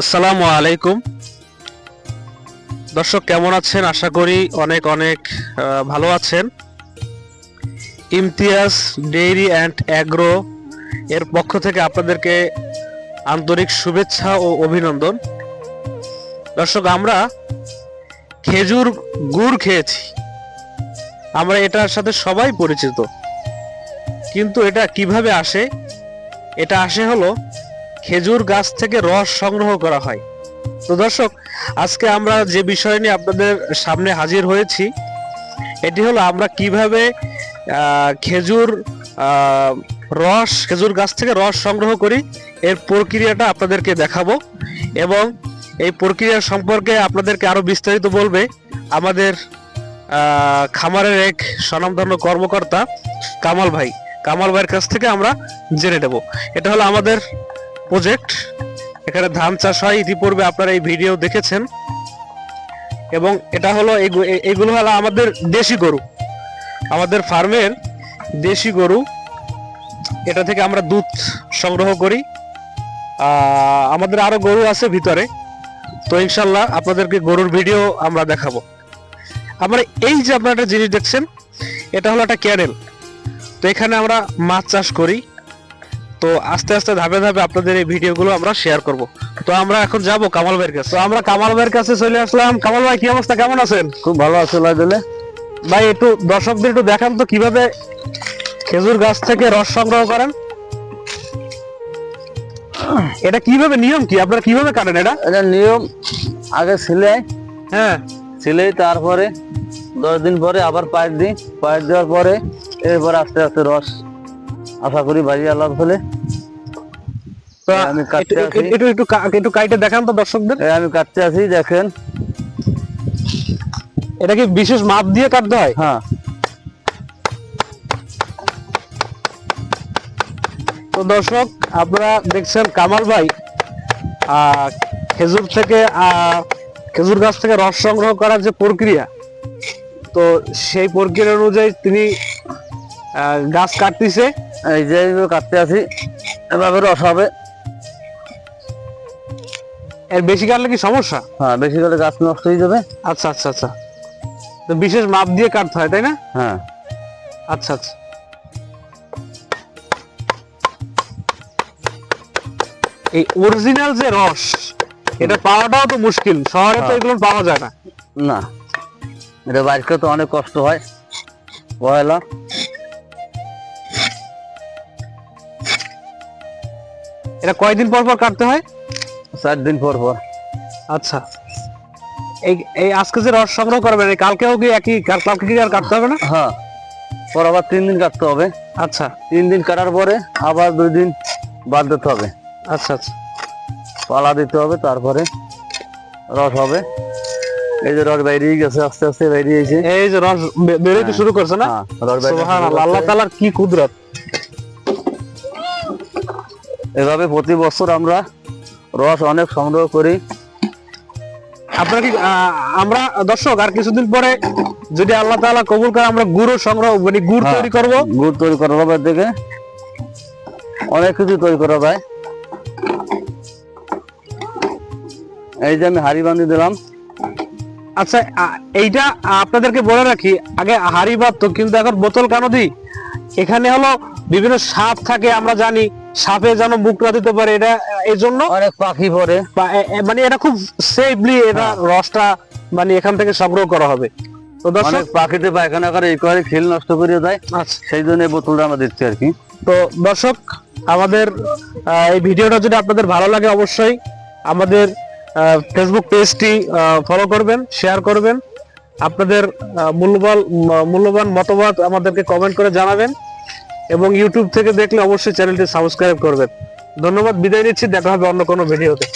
আসসালামু আলাইকুম। দর্শক, কেমন আছেন? আশা করি অনেক অনেক ভালো আছেন। ইমতিয়াজ ডেইরি অ্যান্ড অ্যাগ্রো এর পক্ষ থেকে আপনাদেরকে আন্তরিক শুভেচ্ছা ও অভিনন্দন। দর্শক, আমরা খেজুর গুড় খেয়েছি। আমরা এটার সাথে সবাই পরিচিত। কিন্তু এটা কীভাবে আসে? এটা আসে হলো খেজুর গাছ থেকে রস সংগ্রহ করা হয়। তো দর্শক, আজকে আমরা যে বিষয় নিয়ে আপনাদের সামনে হাজির হয়েছি, এটি হলো আমরা কীভাবে খেজুর রস, খেজুর গাছ থেকে রস সংগ্রহ করি, এর প্রক্রিয়াটা আপনাদেরকে দেখাবো এবং এই প্রক্রিয়া সম্পর্কে আপনাদেরকে আরও বিস্তারিত বলবে আমাদের খামারের এক স্বনামধন্য কর্মকর্তা কামাল ভাই। কামাল ভাইয়ের কাছ থেকে আমরা জেনে নেব। এটা হলো আমাদের প্রজেক্ট এখানে ধান চাষ হয়। ইতিপূর্বে আপনারা এই ভিডিও দেখেছেন। এবং এটা হলো এইগু- এ- এইগুলো হলো আমাদের দেশি গরু। আমাদের ফার্মের দেশি গরু। এটা থেকে আমরা দুধ সংগ্রহ করি। আমাদের আরও গরু আছে ভিতরে। তো ইনশাল্লাহ আপনাদেরকে গরুর ভিডিও আমরা দেখাবো। আমরা এই যে আপনারা একটা জিনিস দেখছেন, এটা হলো একটা ক্যানেল। তো এখানে আমরা মাছ চাষ করি। তো আস্তে আস্তে ধাপে ধাপে আপনাদের এই ভিডিওগুলো আমরা শেয়ার করব। তো আমরা এখন যাব কামাল ভাইয়ের কাছে। তো আমরা কামাল ভাইয়ের কাছে চলে আসলাম। কামাল ভাই কি অবস্থা? কেমন আছেন? খুব ভালো আছে লাইদুলে ভাই একটু দর্শকদের একটু দেখান তো কীভাবে খেজুর গাছ থেকে রস সংগ্রহ করেন। এটা কীভাবে নিয়ম কি? আপনারা কীভাবে কাটেন এটা? এটা নিয়ম আগে সিলাই হ্যাঁ। সিলাই তারপরে দশ দিন পরে আবার পাইপ দিই। পাইপ দেওয়ার পরে এরপরে আস্তে আস্তে রস আশা করি বাড়ি তো হ্যাঁ, আমি কাটতে আছি। একটু একটু একটু কাইটে দেখান তো দর্শকদের। আমি কাটতে আছি দেখেন। এটা কি বিশেষ মাপ দিয়ে কাটতে হয়? হ্যাঁ। তো দর্শক আপনারা দেখছেন কামাল ভাই আহ, খেজুর থেকে খেজুর গাছ থেকে রস সংগ্রহ করার যে প্রক্রিয়া তো সেই প্রক্রিয়া অনুযায়ী তিনি গাছ কাটতেছে। এই যে কাটতে আছি এভাবে রস হবে। এর বেশি কাটলে কি সমস্যা? হ্যাঁ বেশি করে গাছ নষ্ট হয়ে যাবে। আচ্ছা আচ্ছা আচ্ছা। তো বিশেষ মাপ দিয়ে কাটতে হয় তাই না? হ্যাঁ। আচ্ছা আচ্ছা। এই অরিজিনাল যে রস এটা পাওয়াটাও তো মুশকিল শহরে তো হ্যাঁ। এগুলো পাওয়া যায় না। না। এটা বাইরকে তো অনেক কষ্ট হয়। পয়লা এটা কয়দিন পর পর কাটতে হয়? চার দিন পর পর। আচ্ছা। এই এই আজকে যে রস সংগ্রহ করবেন কালকেও কি একই কাল- কালকে কি আর কাটতে হবে না? হ্যাঁ পর আবার তিন দিন কাটতে হবে। আচ্ছা। তিন দিন কাটার পরে আবার দুই দিন বাদ দিতে হবে। আচ্ছা আচ্ছা। পালা দিতে হবে তারপরে রস হবে। এই যে রস বাইরেই গেছে আস্তে আস্তে বাইরে গেছে এই যে রস বেরোতে শুরু করছে না? হ্যাঁ, রস সুবহানাল্লাহ, আল্লাহ তাআলার কি কুদরত? এভাবে প্রতি বছর আমরা রস অনেক সংগ্রহ করি। আপনারা কি আমরা দর্শক আর কিছুদিন পরে যদি আল্লাহ তাআলা কবুল করে আমরা গুড়ও সংগ্রহ মানে গুড় হ্যাঁ। তৈরি করব। গুড় তৈরি করা হবে থেকে অনেক কিছু তৈরি করা যায়। এই যে আমি হাড়ি বান্ধি দিলাম। আচ্ছা এইটা আপনাদেরকে বলে রাখি আগে হাড়ি বাঁধতো কিন্তু এখন বোতল কেন দিই? এখানে হলো বিভিন্ন সাপ থাকে আমরা জানি। সাপে যেন না দিতে পারে এটা এই জন্য অনেক পাখি পরে মানে এটা খুব সেফলি এটা রসটা মানে এখান থেকে সংগ্রহ করা হবে। তো দর্শক পাখিতে পায়খানা করে এই করে খিল নষ্ট করে দেয়। আচ্ছা। সেই জন্য এই বোতলটা আমরা দিচ্ছি আর কি। তো দর্শক আমাদের এই ভিডিওটা যদি আপনাদের ভালো লাগে অবশ্যই আমাদের ফেসবুক পেজটি ফলো করবেন শেয়ার করবেন। আপনাদের মূল্যবান মূল্যবান মতামত আমাদেরকে কমেন্ট করে জানাবেন। এবং ইউটিউব থেকে দেখলে অবশ্যই চ্যানেলটি সাবস্ক্রাইব করবেন। ধন্যবাদ, বিদায় নিচ্ছি, দেখা হবে অন্য কোনো ভিডিওতে